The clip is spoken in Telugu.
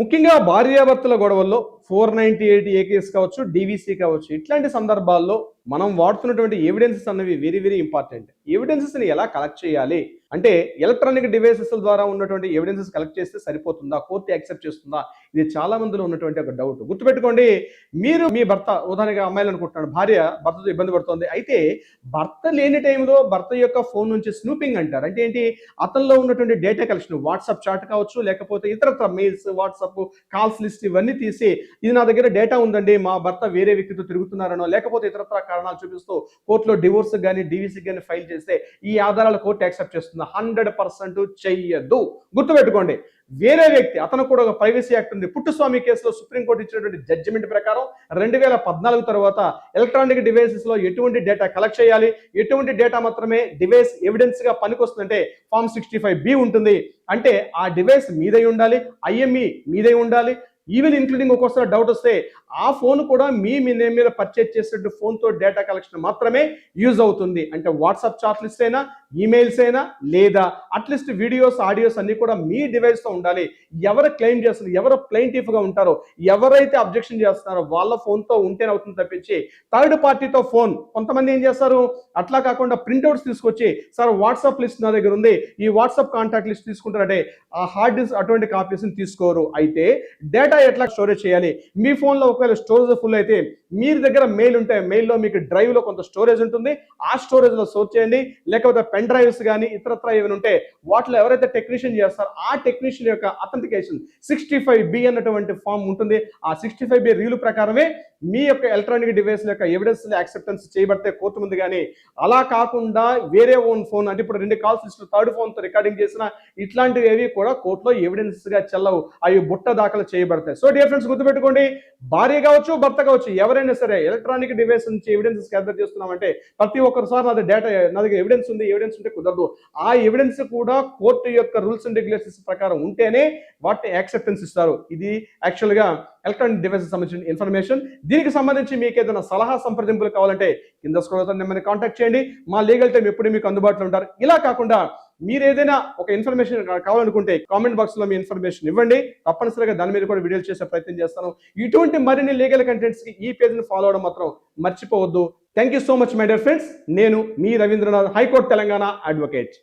ముఖ్యంగా భార్యాభర్తల గొడవల్లో four ninety eight A case కావచ్చు డీవీసీ కావచ్చు ఇట్లాంటి సందర్భాల్లో మనం వాడుతున్నటువంటి ఎవిడెన్సెస్ అన్నవి వెరీ వెరీ ఇంపార్టెంట్ ఎవిడెన్సెస్ని ఎలా కలెక్ట్ చేయాలి? అంటే ఎలక్ట్రానిక్ డివైసెస్ ద్వారా ఉన్నటువంటి ఎవిడెన్సెస్ కలెక్ట్ చేస్తే సరిపోతుందా? కోర్టు యాక్సెప్ట్ చేస్తుందా? ఇది చాలా మందిలో ఉన్నటువంటి ఒక డౌట్ గుర్తుపెట్టుకోండి మీరు మీ భర్త ఉదాహరణగా అమ్మాయిలు అనుకుంటున్నాడు భార్య భర్తతో ఇబ్బంది పడుతుంది అయితే భర్త లేని టైంలో భర్త యొక్క ఫోన్ నుంచి స్నూపింగ్ అంటారు. అంటే ఏంటి? అతనిలో ఉన్నటువంటి డేటా కలెక్షన్ వాట్సాప్ చాట్ కావచ్చు లేకపోతే ఇతరత్ర మెయిల్స్ వాట్సాప్ కాల్స్ లిస్ట్ ఇవన్నీ తీసి ఇది నా దగ్గర డేటా ఉందండి. మా భర్త వేరే వ్యక్తితో తిరుగుతున్నారనో లేకపోతే ఇతరత్ర కారణాలు చూపిస్తూ కోర్టులో డివోర్స్ కానీ డీవీసీ కానీ ఫైల్ చేస్తే ఈ ఆధారాలు కోర్టు యాక్సెప్ట్ చేస్తుంది. హండ్రెడ్ పర్సెంట్ చెయ్యదు. గుర్తుపెట్టుకోండి వేరే వ్యక్తి అతను కూడా ఒక ప్రైవసీ యాక్ట్ ఉంది. పుట్టుస్వామి కేసులో సుప్రీంకోర్టు ఇచ్చినటువంటి జడ్జిమెంట్ ప్రకారం రెండు వేల పద్నాలుగు తర్వాత ఎలక్ట్రానిక్ డివైసెస్లో ఎటువంటి డేటా కలెక్ట్ చేయాలి? ఎటువంటి డేటా మాత్రమే డివైస్ ఎవిడెన్స్గా పనికొస్తుందంటే ఫామ్ సిక్స్టీ ఫైవ్ బి ఉంటుంది. అంటే ఆ డివైస్ మీదై ఉండాలి ఐఎంఈ మీదై ఉండాలి ఈవెన్ ఇంక్లూడింగ్ ఒక్కోసారి డౌట్ వస్తే ఆ ఫోన్ కూడా మీ మీ నేమ్ మీద పర్చేజ్ చేసినట్టు ఫోన్తో డేటా కలెక్షన్ మాత్రమే యూజ్ అవుతుంది. అంటే వాట్సాప్ చాట్ లిస్ట్ అయినా ఈమెయిల్స్ అయినా లేదా అట్లీస్ట్ వీడియోస్ ఆడియోస్ అన్ని కూడా మీ డివైస్తో ఉండాలి. ఎవరు క్లెయిమ్ చేస్తున్నారు ఎవరు ప్లెయింటిఫ్గా ఉంటారో ఎవరైతే అబ్జెక్షన్ చేస్తున్నారో వాళ్ళ ఫోన్తో ఉంటేనే అవుతుంది తప్పించి థర్డ్ పార్టీతో ఫోన్ కొంతమంది ఏం చేస్తారు? అట్లా కాకుండా ప్రింట్అవుట్స్ తీసుకొచ్చి సార్ వాట్సాప్ లిస్ట్ నా దగ్గర ఉంది. ఈ వాట్సాప్ కాంటాక్ట్ లిస్ట్ తీసుకుంటారంటే ఆ హార్డ్ డిస్క్ అటువంటి కాపీస్ని తీసుకోరు. అయితే డేటా ఎట్లా స్టోరేజ్ చేయాలి? మీ ఫోన్లో ఒకవేళ స్టోరేజ్ ఫుల్ అయితే మీరు దగ్గర మెయిల్ ఉంటే మెయిల్లో మీకు డ్రైవ్లో కొంత స్టోరేజ్ ఉంటుంది. ఆ స్టోరేజ్లో స్టోర్ చేయండి. లేకపోతే పెన్ డ్రైవ్స్ కానీ ఇతరత్ర ఏమైనా ఉంటే వాటిలో ఎవరైతే టెక్నీషియన్ చేస్తారో ఆ టెక్నీషియన్ యొక్క అథెంటికేషన్ సిక్స్టీ ఫైవ్ బి అన్నటువంటి ఫామ్ ఉంటుంది. ఆ సిక్స్టీ ఫైవ్ బి రీల్ ప్రకారమే మీ యొక్క ఎలక్ట్రానిక్ డివైస్ యొక్క ఎవిడెన్స్ యాక్సెప్టెన్స్ చేయబడితే కోర్టు ముందు కానీ అలా కాకుండా వేరే ఓన్ ఫోన్ అంటే ఇప్పుడు రెండు కాల్స్ ఇచ్చిన థర్డ్ ఫోన్తో రికార్డింగ్ చేసిన ఇట్లాంటివి ఏవి కూడా కోర్టులో ఎవిడెన్స్గా చెల్లవు. అవి బుట్ట దాఖలు చేయబడతాయి. సో డియర్ ఫ్రెండ్స్ గుర్తుపెట్టుకోండి. భార్య కావచ్చు భర్త కావచ్చు ఎవరైనా సరే ఎలక్ట్రానిక్ డివైస్ నుంచి ఎవిడెన్స్ గ్యాదర్ చేస్తున్నామంటే ప్రతి ఒక్కరిసారి నాది డేటా నా దగ్గర ఎవిడెన్స్ ఉంది ఎవిడెన్స్ ఉంటే కుదరదు. ఆ ఎవిడెన్స్ కూడా కోర్టు యొక్క రూల్స్ అండ్ రెగ్యులేషన్స్ ప్రకారం ఉంటేనే వాటిని యాక్సెప్టెన్స్ ఇస్తారు. ఇది యాక్చువల్గా ఎలక్ట్రానిక్ డివైస్ సంబంధించిన ఇన్ఫర్మేషన్ దీనికి సంబంధించి మీకు ఏదైనా సలహా సంప్రదింపులు కావాలంటే కింద స్కూల్ మిమ్మల్ని కాంటాక్ట్ చేయండి. మా లీగల్ టైం ఎప్పుడు మీకు అందుబాటులో ఉంటారు. ఇలా కాకుండా మీరు ఏదైనా ఒక ఇన్ఫర్మేషన్ కావాలనుకుంటే కామెంట్ బాక్స్లో మీ ఇన్ఫర్మేషన్ ఇవ్వండి. తప్పనిసరిగా దాని మీద కూడా వీడియోలు చేసే ప్రయత్నం చేస్తాను. ఇటువంటి మరిన్ని లీగల్ కంటెంట్స్కి ఈ పేజ్ని ఫాలో అవడం మాత్రం మర్చిపోవద్దు. Thank you so much my dear friends నేను మీ Ravindranath high court Telangana advocate